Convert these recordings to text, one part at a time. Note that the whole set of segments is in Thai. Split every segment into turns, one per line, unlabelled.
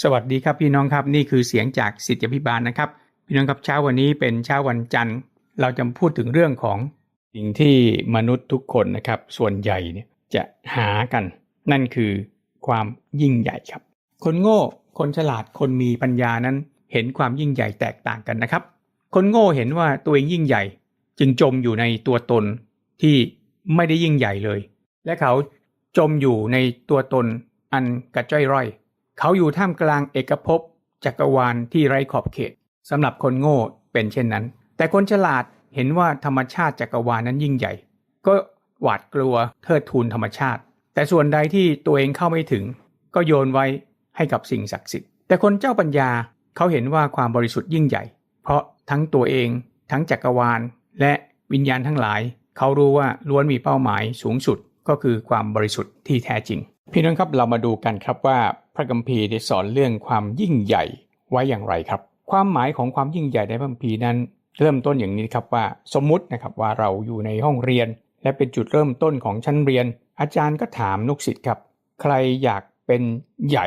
สวัสดีครับพี่น้องครับนี่คือเสียงจากสิทธิพิบาลนะครับ พี่น้องครับเช้าวันนี้เป็นเช้าวันจันทร์ เราจะพูดถึงเรื่องของสิ่งที่มนุษย์ทุกคนนะครับ ส่วนใหญ่เนี่ยจะหากัน นั่นคือความยิ่งใหญ่ครับ คนโง่คนฉลาดคนมีปัญญานั้น เห็นความยิ่งใหญ่แตกต่างกันนะครับ คนโง่เห็นว่าตัวเองยิ่งใหญ่ จึงจมอยู่ในตัวตนที่ไม่ได้ยิ่งใหญ่เลย และเขาจมอยู่ในตัวตนอันกระจ้อยร่อย เขาอยู่ท่ามกลางเอกภพจักรวาลที่ไร้ขอบเขตสำหรับคนโง่เป็นเช่นนั้น แต่คนฉลาดเห็นว่าธรรมชาติจักรวาลนั้นยิ่งใหญ่ ก็หวาดกลัวเทิดทูนธรรมชาติ แต่ส่วนใดที่ตัวเองเข้าไม่ถึง ก็โยนไว้ให้กับสิ่งศักดิ์สิทธิ์แต่คนเจ้าปัญญาเขาเห็นว่าความบริสุทธิ์ยิ่งใหญ่ เพราะทั้งตัวเองทั้งจักรวาล และวิญญาณทั้งหลาย เขารู้ว่าล้วนมีเป้าหมายสูงสุดก็คือความบริสุทธิ์ที่แท้จริง พี่น้องครับเรามาดูกันครับว่าพระคัมภีร์ได้สอนเรื่องความยิ่งใหญ่ไว้อย่างไรครับ ความหมายของความยิ่งใหญ่ในพระคัมภีร์นั้น เริ่มต้นอย่างนี้ครับว่าสมมตินะครับว่าเราอยู่ในห้องเรียน และเป็นจุดเริ่มต้นของชั้นเรียน อาจารย์ก็ถามลูกศิษย์ครับ ใครอยากเป็นใหญ่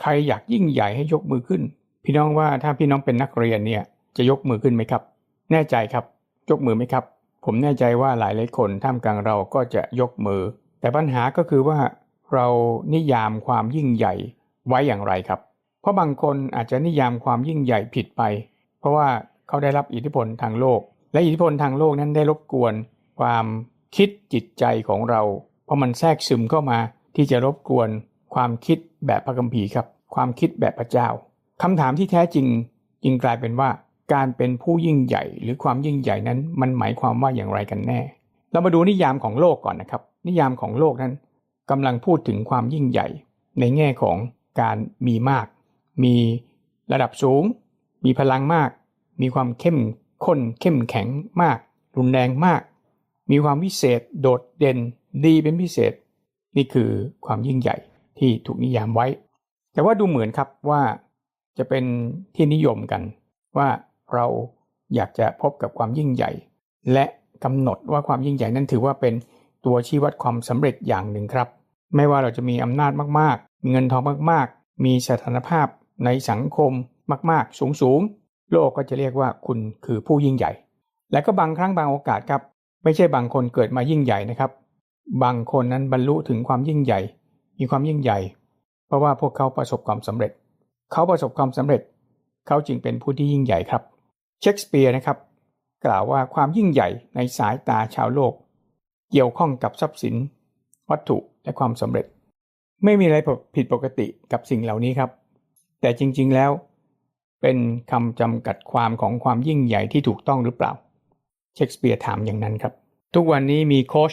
ใครอยากยิ่งใหญ่ให้ยกมือขึ้น พี่น้องว่าถ้าพี่น้องเป็นนักเรียนเนี่ยจะยกมือขึ้นไหมครับ แน่ใจครับ ยกมือไหมครับ ผมแน่ใจว่าหลายหลายคนท่ามกลางเราก็จะยกมือ แต่ปัญหาก็คือว่า เรานิยามความยิ่งใหญ่ไว้อย่างไรครับ เพราะบางคนอาจจะนิยามความยิ่งใหญ่ผิดไป เพราะว่าเขาได้รับอิทธิพลทางโลก และอิทธิพลทางโลกนั้นได้รบกวน ความคิดจิตใจของเรา เพราะมันแทรกซึมเข้ามาที่จะรบกวน ความคิดแบบพระคัมภีร์ครับ ความคิดแบบพระเจ้าคำถามที่แท้จริงจึงกลายเป็นว่าการเป็นผู้ยิ่งใหญ่ หรือความยิ่งใหญ่นั้นมันหมายความว่าอย่างไรกันแน่ เรามาดูนิยามของโลกก่อนนะครับ นิยามของโลกนั้น กำลังพูดถึงความยิ่งใหญ่ ในแง่ของการมีมาก มีระดับสูง มีพลังมาก มีความเข้มข้นเข้มแข็งมาก รุนแรงมาก มีความวิเศษโดดเด่นดีเป็นพิเศษ นี่คือความยิ่งใหญ่ที่ถูกนิยามไว้ แต่ว่าดูเหมือนครับว่าจะเป็นที่นิยมกัน ว่าเราอยากจะพบกับความยิ่งใหญ่ และกำหนดว่าความยิ่งใหญ่นั้นถือว่าเป็น ตัวชี้วัดความสำเร็จอย่างหนึ่งครับ ไม่ว่าเราจะมีอำนาจมากๆ มีเงินทองมากๆ มีสถานภาพในสังคมมากๆ สูงๆ โลกก็จะเรียกว่าคุณคือผู้ยิ่งใหญ่ และก็บางครั้งบางโอกาสครับ ไม่ใช่บางคนเกิดมายิ่งใหญ่นะครับ บางคนนั้นบรรลุถึงความยิ่งใหญ่ มีความยิ่งใหญ่ เพราะว่าพวกเขาประสบความสำเร็จ เขาประสบความสำเร็จ เขาจึงเป็นผู้ที่ยิ่งใหญ่ครับ เชคสเปียร์นะครับ กล่าวว่าความยิ่งใหญ่ในสายตาชาวโลก เกี่ยวข้องกับทรัพย์สิน วัตถุและความสำเร็จ ไม่มีอะไรผิดปกติกับสิ่งเหล่านี้ครับ แต่จริงๆแล้ว เป็นคำจำกัดความของความยิ่งใหญ่ที่ถูกต้องหรือเปล่า เชคสเปียร์ถามอย่างนั้นครับ ทุกวันนี้มีโค้ช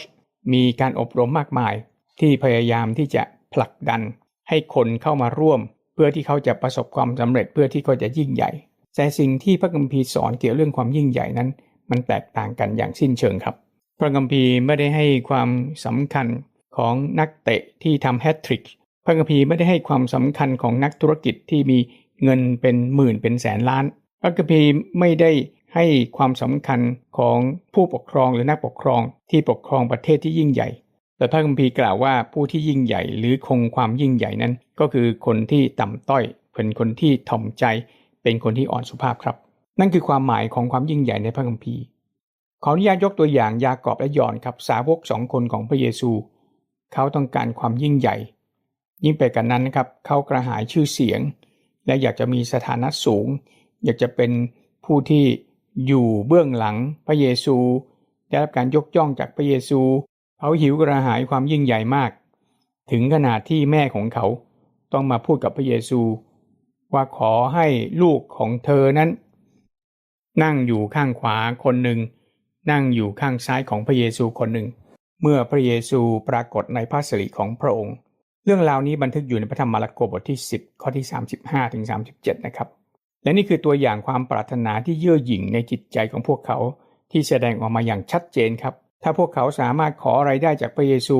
มีการอบรมมากมาย ที่พยายามที่จะผลักดัน ให้คนเข้ามาร่วม เพื่อที่เขาจะประสบความสำเร็จเพื่อที่เขาจะยิ่งใหญ่ แต่สิ่งที่พระคัมภีร์สอนเกี่ยวเรื่องความยิ่งใหญ่นั้น มันแตกต่างกันอย่างสิ้นเชิงครับ พระคัมภีร์ไม่ได้ให้ความสำคัญของนักเตะที่ทำแฮตทริก พระคัมภีร์ไม่ได้ให้ความสำคัญของนักธุรกิจที่มีเงินเป็นหมื่นเป็นแสนล้าน พระคัมภีร์ไม่ได้ให้ความสำคัญของผู้ปกครองหรือนักปกครองที่ปกครองประเทศที่ยิ่งใหญ่ แต่พระคัมภีร์กล่าวว่าผู้ที่ยิ่งใหญ่หรือคงความยิ่งใหญ่นั้น ก็คือคนที่ต่ำต้อยเป็นคนที่ถ่อมใจ เป็นคนที่อ่อนสุภาพครับ นั่นคือความหมายของความยิ่งใหญ่ในพระคัมภีร์ ขออนุญาตยกตัวอย่างยากอบและยอนครับสาวกสองคนของพระเยซู เขาต้องการความยิ่งใหญ่ ยิ่งไปกันนั้นนะครับเขากระหายชื่อเสียง และอยากจะมีสถานะสูง อยากจะเป็นผู้ที่อยู่เบื้องหลังพระเยซู ได้รับการยกย่องจากพระเยซู เขาหิวกระหายความยิ่งใหญ่มาก ถึงขนาดที่แม่ของเขาต้องมาพูดกับพระเยซู ว่าขอให้ลูกของเธอนั้น นั่งอยู่ข้างขวาคนหนึ่ง นั่งอยู่ข้างซ้ายของพระเยซูคนหนึ่ง เมื่อพระเยซูปรากฏในพระสิริของพระองค์ เรื่องราวนี้บันทึกอยู่ในพระธรรมมาระโกบทที่ 10 ข้อที่ 35ถึง37 นะครับ และนี่คือตัวอย่างความปรารถนาที่เยื่อหยิ่งในจิตใจของพวกเขาที่แสดงออกมาอย่างชัดเจนครับ ถ้าพวกเขาสามารถขออะไรได้จากพระเยซู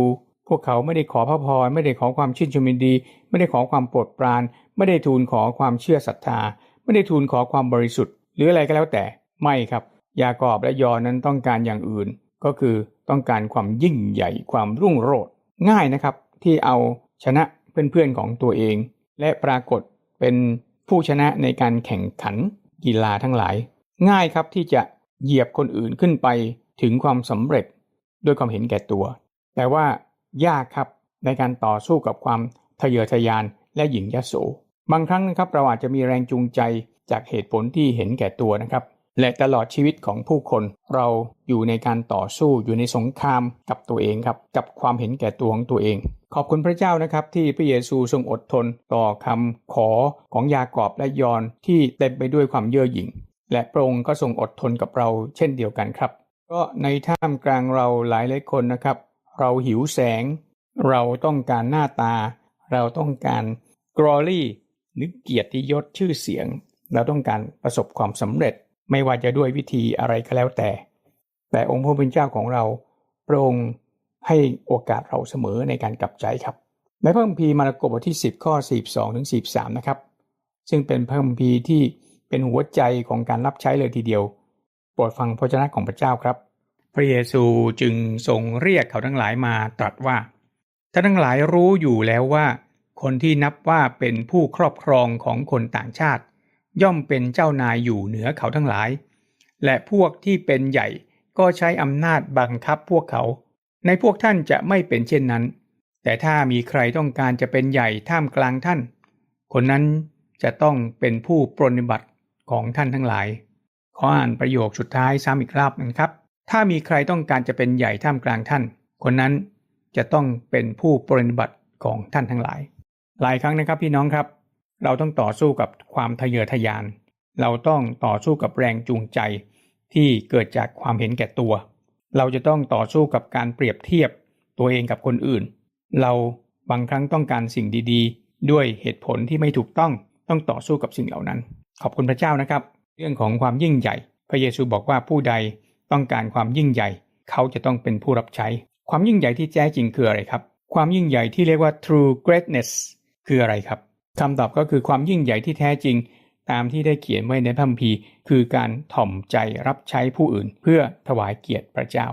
พวกเขาไม่ได้ขอพระพรไม่ได้ขอความชื่นชมยินดี ไม่ได้ขอความโปรดปราน ไม่ได้ทูลขอความเชื่อศรัทธา ไม่ได้ทูลขอความบริสุทธิ์ หรืออะไรก็แล้วแต่ไม่ครับ ยากอบและยอนั้นต้องการอย่างอื่น ก็คือต้องการความยิ่งใหญ่ความรุ่งโรจน์ง่ายนะครับที่เอาชนะเพื่อนๆของตัวเอง และปรากฏเป็นผู้ชนะในการแข่งขันกีฬาทั้งหลาย ง่ายครับที่จะเหยียบคนอื่นขึ้นไปถึงความสำเร็จด้วยความเห็นแก่ตัว แต่ว่ายากครับในการต่อสู้กับความทะเยอทะยานและหยิ่งยโสบางครั้งนะครับเราอาจจะมีแรงจูงใจจากเหตุผลที่เห็นแก่ตัวนะครับ และตลอดชีวิตของผู้คนเราอยู่ในการต่อสู้อยู่ในสงครามกับตัวเองครับ กับความเห็นแก่ตัวของตัวเอง ขอบคุณพระเจ้านะครับที่พระเยซูทรงอดทนต่อคำขอของยากอบและยอนที่เต็มไปด้วยความเย่อหยิ่ง และพระองค์ก็ทรงอดทนกับเราเช่นเดียวกันครับ ก็ในท่ามกลางเราหลายหลายคนนะครับ เราหิวแสง เราต้องการหน้าตา เราต้องการ glory หรือเกียรติยศชื่อเสียง เราต้องการประสบความสำเร็จ ไม่ว่าจะด้วยวิธีอะไรก็แล้วแต่ แต่องค์พระผู้เป็นเจ้าของเราพระองค์ให้โอกาสเราเสมอในการกลับใจครับ ในพระคัมภีร์มาระโกบทที่ 10 ข้อ 42ถึง43 นะครับ ซึ่งเป็นพระคัมภีร์ที่เป็นหัวใจของการรับใช้เลยทีเดียว โปรดฟังพระเจ้าของพระเจ้าครับ พระเยซูจึงทรงเรียกเขาทั้งหลายมาตรัสว่าท่านทั้งหลายรู้อยู่แล้วว่า คนที่นับว่าเป็นผู้ครอบครองของคนต่างชาติ ย่อมเป็นเจ้านายอยู่เหนือเขาทั้งหลาย และพวกที่เป็นใหญ่ก็ใช้อำนาจบังคับพวกเขา ในพวกท่านจะไม่เป็นเช่นนั้น แต่ถ้ามีใครต้องการจะเป็นใหญ่ท่ามกลางท่าน คนนั้นจะต้องเป็นผู้ปรนนิบัติของท่านทั้งหลาย ขออ่านประโยคสุดท้ายซ้ำอีกรอบนะครับ ถ้ามีใครต้องการจะเป็นใหญ่ท่ามกลางท่าน คนนั้นจะต้องเป็นผู้ปรนนิบัติของท่านทั้งหลาย หลายครั้งนะครับพี่น้องครับ เราต้องต่อสู้กับความทะเยอทะยาน เราต้องต่อสู้กับแรงจูงใจ ที่เกิดจากความเห็นแก่ตัว เราจะต้องต่อสู้กับการเปรียบเทียบตัวเองกับคนอื่น เราบางครั้งต้องการสิ่งดีๆ ด้วยเหตุผลที่ไม่ถูกต้องต้องต่อสู้กับสิ่งเหล่านั้น ขอบคุณพระเจ้านะครับ เรื่องของความยิ่งใหญ่ พระเยซูบอกว่าผู้ใดต้องการความยิ่งใหญ่ เขาจะต้องเป็นผู้รับใช้ ความยิ่งใหญ่ที่แท้จริงคืออะไรครับ ความยิ่งใหญ่ที่เรียกว่า true greatness คืออะไรครับ คำตอบก็คือความยิ่งใหญ่ที่แท้จริง ตามที่ได้เขียนไว้ในพระคัมภีร์ คือการถ่อมใจรับใช้ผู้อื่น เพื่อถวายเกียรติพระเจ้า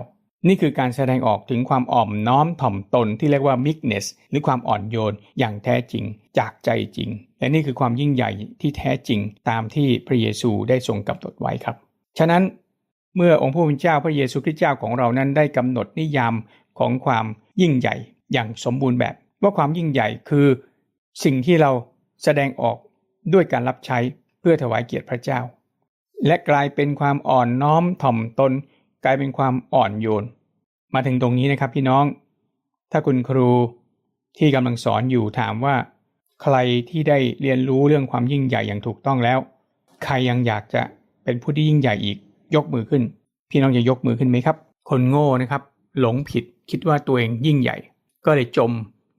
นี่คือการแสดงออกถึงความอ่อมน้อมถ่อมตนที่เรียกว่า meekness หรือความอ่อนโยนอย่างแท้จริง จากใจจริง และนี่คือความยิ่งใหญ่ที่แท้จริง ตามที่พระเยซูได้ทรงกำหนดไว้ครับ ฉะนั้นเมื่อองค์พระผู้เป็นเจ้าพระเยซูคริสต์เจ้าของเรานั้นได้กำหนดนิยามของความยิ่งใหญ่อย่างสมบูรณ์แบบ ว่าความยิ่งใหญ่คือ สิ่งที่เรา แสดงออกด้วยการรับใช้เพื่อถวายเกียรติพระเจ้า และกลายเป็นความอ่อนน้อมถ่อมตน กลายเป็นความอ่อนโยน มาถึงตรงนี้นะครับพี่น้อง ถ้าคุณครูที่กำลังสอนอยู่ถามว่า ใครที่ได้เรียนรู้เรื่องความยิ่งใหญ่อย่างถูกต้องแล้ว ใครยังอยากจะเป็นผู้ที่ยิ่งใหญ่อีก ยกมือขึ้น พี่น้องจะยกมือขึ้นไหมครับ คนโง่นะครับ หลงผิดคิดว่าตัวเองยิ่งใหญ่ ก็เลยจม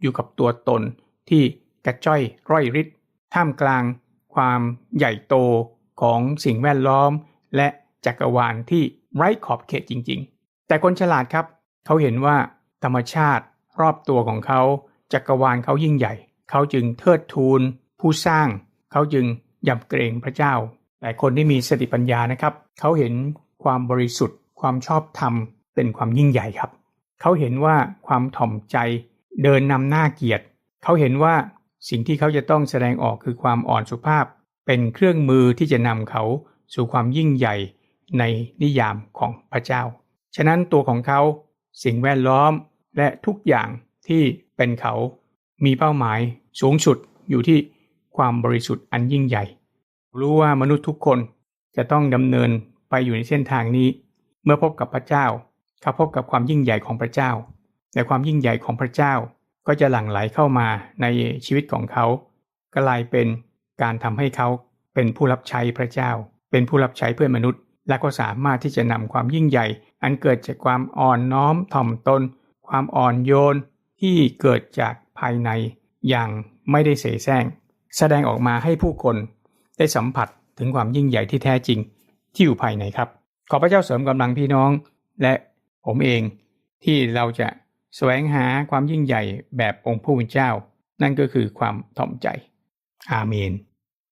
อยู่กับตัวตนที่ กระจ้อยร่อยริดท่ามกลาง ความใหญ่โตของสิ่งแวดล้อม และจักรวาลที่ไร้ขอบเขตจริง ๆ แต่คนฉลาดครับ เขาเห็นว่าธรรมชาติรอบตัวของเขา จักรวาลเขายิ่งใหญ่ เขาจึงเทิดทูน ผู้สร้าง เขาจึงยำเกรงพระเจ้า แต่คนที่มีสติปัญญานะครับ เขาเห็นความบริสุทธิ์ ความชอบธรรม เป็นความยิ่งใหญ่ครับ เขาเห็นว่าความถ่อมใจเดินนำหน้าเกียรติ เขาเห็นว่า สิ่งที่เขาจะต้องแสดงออกคือความอ่อนสุภาพ เป็นเครื่องมือที่จะนำเขาสู่ความยิ่งใหญ่ในนิยามของพระเจ้า ฉะนั้นตัวของเขา สิ่งแวดล้อมและทุกอย่างที่เป็นเขามีเป้าหมายสูงสุดอยู่ที่ความบริสุทธิ์อันยิ่งใหญ่ รู้ว่ามนุษย์ทุกคนจะต้องดำเนินไปอยู่ในเส้นทางนี้ เมื่อพบกับพระเจ้าเขาพบกับความยิ่งใหญ่ของพระเจ้า และความยิ่งใหญ่ของพระเจ้า ก็จะหลั่งไหลเข้ามาในชีวิตของเขากลายเป็นการทำให้เขาเป็นผู้รับใช้พระเจ้า เป็นผู้รับใช้เพื่อนมนุษย์ และก็สามารถที่จะนำความยิ่งใหญ่ อันเกิดจากความอ่อนน้อมถ่อมตน ความอ่อนโยนที่เกิดจากภายในอย่างไม่ได้เสแสร้ง แสดงออกมาให้ผู้คนได้สัมผัสถึงความยิ่งใหญ่ที่แท้จริงที่อยู่ภายในครับ ขอพระเจ้าเสริมกำลังพี่น้อง และผมเองที่เราจะ แสวงหาความยิ่งใหญ่แบบองค์ผู้เป็นเจ้า นั่นก็คือความถ่อมใจ อาเมน